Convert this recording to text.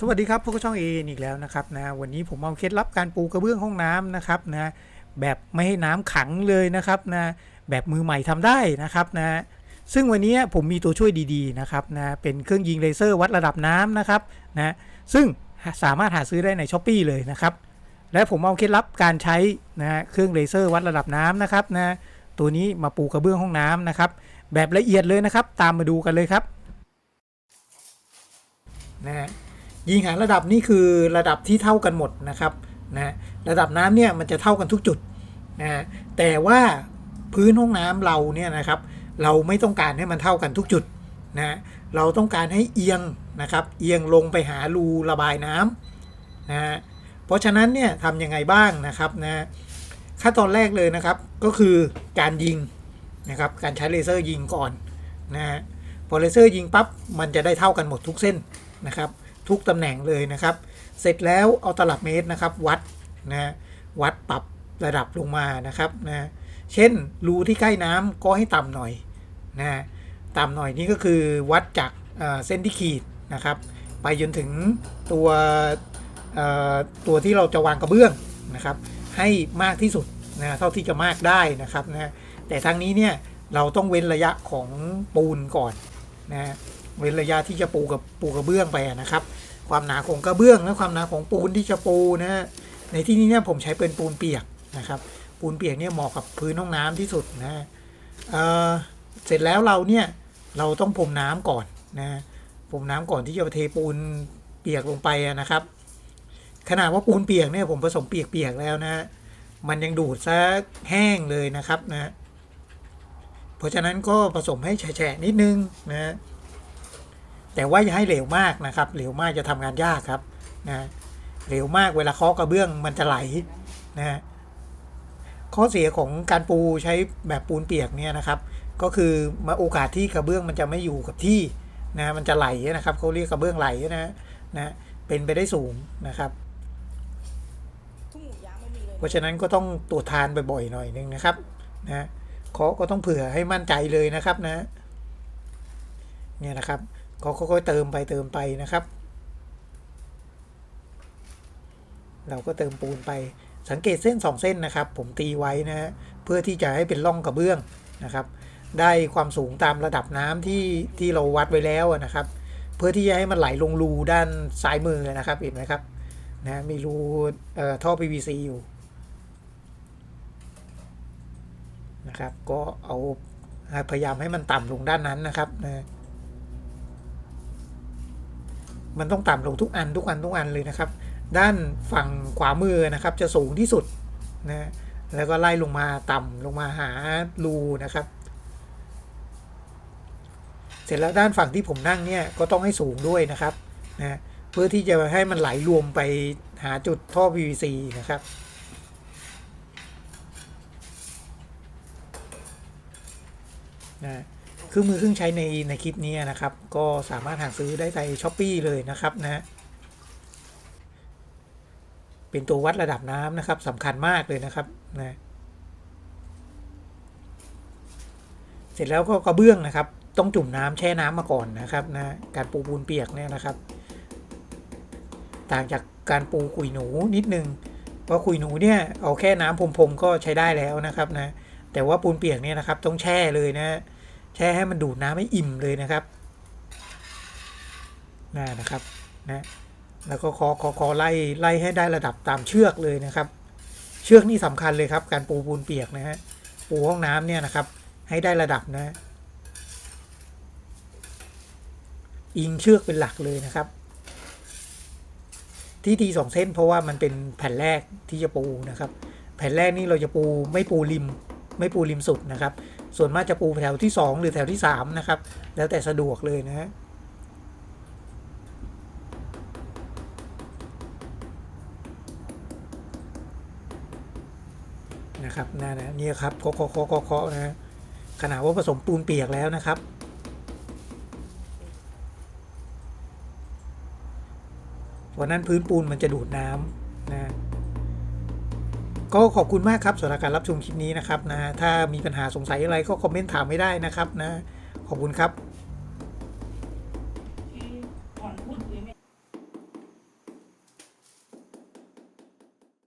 สวัสดีครับพวกบช่องเออีกแล้วนะครับนะวันนี้ผมเอาเคล็ดลับการปูกระเบื้องห้องน้ำนะครับนะแบบไม่ให้น้ำขังเลยนะครับนะแบบมือใหม่ทำได้นะครับนะซึ่งวันนี้ผมมีตัวช่วยดีๆนะครับนะเป็นเครื่องยิงเลเซอร์วัดระดับน้ำนะครับนะซึ่งสามารถหาซื้อได้ในช้อปปีเลยนะครับและผมเอาเคล็ดลับการใช้นะเครื่องเลเซอร์วัดระดับน้ำนะครับนะตัวนี้มาปูกระเบื้องห้องน้ำนะครับแบบละเอียดเลยนะครับ ตามมาดูกันเลยครับนะ ยิงหาระดับนี่คือระดับที่เท่ากันหมดนะครับนะระดับน้ำเนี่ยมันจะเท่ากันทุกจุดนะแต่ว่าพื้นห้องน้ำเราเนี่ยนะครับ เราไม่ต้องการให้มันเท่ากันทุกจุดนะเราต้องการให้เอียงนะครับเอียงลงไปหารูระบายน้ำนะเพราะฉะนั้นเนี่ยทำยังไงบ้างนะครับนะขั้นตอนแรกเลยนะครับก็คือการยิงนะครับการใช้เลเซอร์ยิงก่อนนะฮะพอเลเซอร์ยิงปั๊บมันจะได้เท่ากันหมดทุกเส้นนะครับ ทุกตำแหน่งเลยนะครับ เสร็จแล้วเอาตลับเมตรนะครับ วัดนะวัดปรับระดับลงมานะครับนะเช่นรูที่ใกล้น้ำก็ให้ต่ำหน่อยนะต่ำหน่อยนี่ก็คือวัดจากเเส้นที่ขีดนะครับ ไปจนถึงตัวตัวที่เราจะวางกระเบื้องนะครับ ให้มากที่สุดนะเท่าที่จะมากได้นะครับนะแต่ทางนี้เนี่ยเราต้องเว้นระยะของปูนก่อนนะ เว้นระยะที่จะปูกับปูกระเบื้องไปนะครับ ความหนาของกระเบื้องและความหนาของปูนที่จะปูนะฮะในที่นี้เนี่ยผมใช้เป็นปูนเปียกนะครับ ปูนเปียกเนี่ยเหมาะกับพื้นห้องน้ำที่สุดนะฮะเเสร็จแล้วเราเนี่ยเราต้องพรมน้ำก่อนนะพรมน้ำก่อนที่จะเทปูนเปียกลงไปนะครับ ขนาดว่าปูนเปียกเนี่ยผมผสมเปียกๆแล้วนะฮะมันยังดูดซะแห้งเลยนะครับนะ เพราะฉะนั้นก็ผสมให้แฉะนิดนึงนะ แต่ว่าอย่าให้เหลวมากนะครับ เหลวมากจะทำงานยากครับนะเหลวมากเวลาเคาะกระเบื้องมันจะไหลนะข้อเสียของการปูใช้แบบปูนเปียกเนี่ยนะครับ ก็คือมาโอกาสที่กระเบื้องมันจะไม่อยู่กับที่นะมันจะไหลนะครับเขาเรียกกระเบื้องไหลนะนะเป็นไปได้สูงนะครับเลยเพราะฉะนั้นก็ต้องตรวจทานบ่อยๆหน่อยนึงนะครับนะเคาะก็ต้องเผื่อให้มั่นใจเลยนะครับนะเนี่ยนะครับ ก็ค่อยๆเติมไปเติมไปนะครับ เราก็เติมปูนไปสังเกตเส้นสองเส้นนะครับ ผมตีไว้นะฮะเพื่อที่จะให้เป็นร่องกระเบื้องนะครับ ได้ความสูงตามระดับน้ำที่ที่เราวัดไว้แล้วนะครับ เพื่อที่จะให้มันไหลลงรูด้านซ้ายมือนะครับเห็นไหมครับนะมีรูเอ่อท่อ PVC อยู่นะครับ ก็เอาพยายามให้มันต่ำลงด้านนั้นนะครับนะ มันต้องต่ำลงทุกอันทุกอันทุกอันเลยนะครับ ด้านฝั่งขวามือนะครับจะสูงที่สุดนะแล้วก็ไล่ลงมาต่ำลงมาหารูนะครับ เสร็จแล้วด้านฝั่งที่ผมนั่งเนี่ยก็ต้องให้สูงด้วยนะครับนะเพื่อที่จะให้มันไหลรวมไปหาจุดท่อ PVC นะครับนะ ครื่องมือเครื่องใช้ในในคลิปนี้นะครับ ก็สามารถหาซื้อได้ในช้อปปีเลยนะครับนะเป็นตัววัดระดับน้ำนะครับสำคัญมากเลยนะครับนะเสร็จแล้วก็กระเบื้องนะครับ ต้องจุ่มน้ำแช่น้ำมาก่อนนะครับนะการปูปูนเปียกเนี่ยนะครับ ต่างจากการปูกุยหนูนิดนึงเพราะกุยหนูเนี่ยเอาแค่น้ำพรมๆก็ใช้ได้แล้วนะครับนะแต่ว่าปูนเปียกเนี่ยนะครับต้องแช่เลยนะ แช่ให้มันดูดน้ำให้อิ่มเลยนะครับน่านะครับนะแล้วก็คอคอคอไล่ไล่ให้ได้ระดับตามเชือกเลยนะครับ เชือกนี่สำคัญเลยครับ การปูปูนเปียกนะฮะปูห้องน้ำเนี่ยนะครับ ให้ได้ระดับนะอิงเชือกเป็นหลักเลยนะครับ ที่ตีสองเส้นเพราะว่ามันเป็นแผ่นแรกที่จะปูนะครับ แผ่นแรกนี่เราจะปูไม่ปูริม ไม่ปูริมสุดนะครับ ส่วนมากจะปูแถวที่ 2 หรือแถวที่ 3 นะครับ แล้วแต่สะดวกเลยนะฮะนะครับนั่นนะนี่ครับเคาะเคาะเคาะเคาะนะฮะขนาดว่าผสมปูนเปียกแล้วนะครับ วันนั้นพื้นปูนมันจะดูดน้ำนะ ก็ขอบคุณมากครับสำหรับการรับชมคลิปนี้นะครับนะถ้ามีปัญหาสงสัยอะไรก็คอมเมนต์ถามไม่ได้นะครับนะขอบคุณครับ